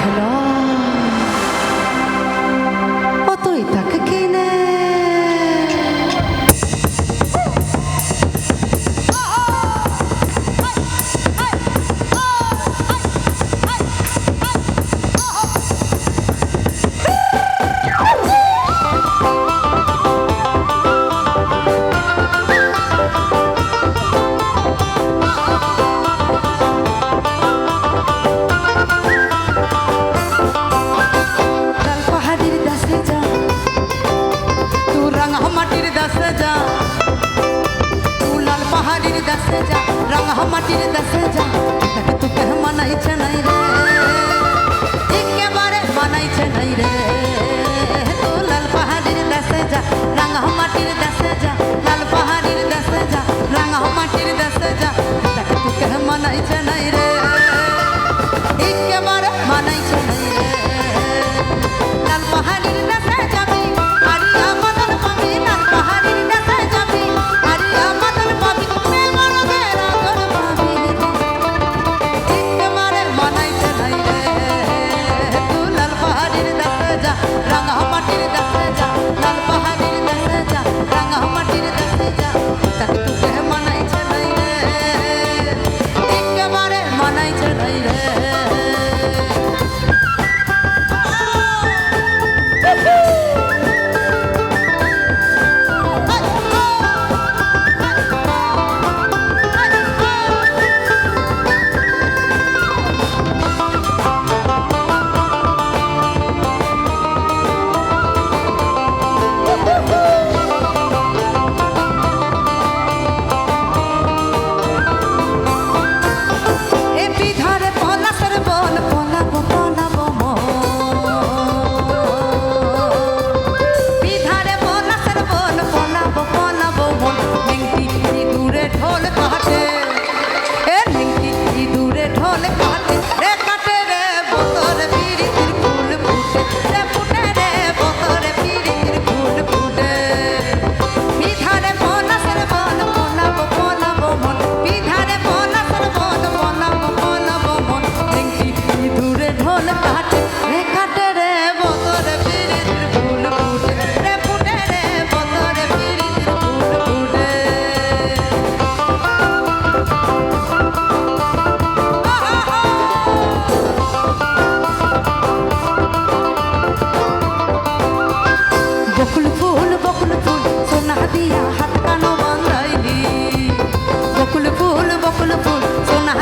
Hello? রাঙামাটির দাসে যা লাল পাহাড়ির দাসে যা রাঙামাটির দাসে যা তোকে মানাইছে নাই রে ঢোল কাটে রে কাটে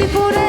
vivi pure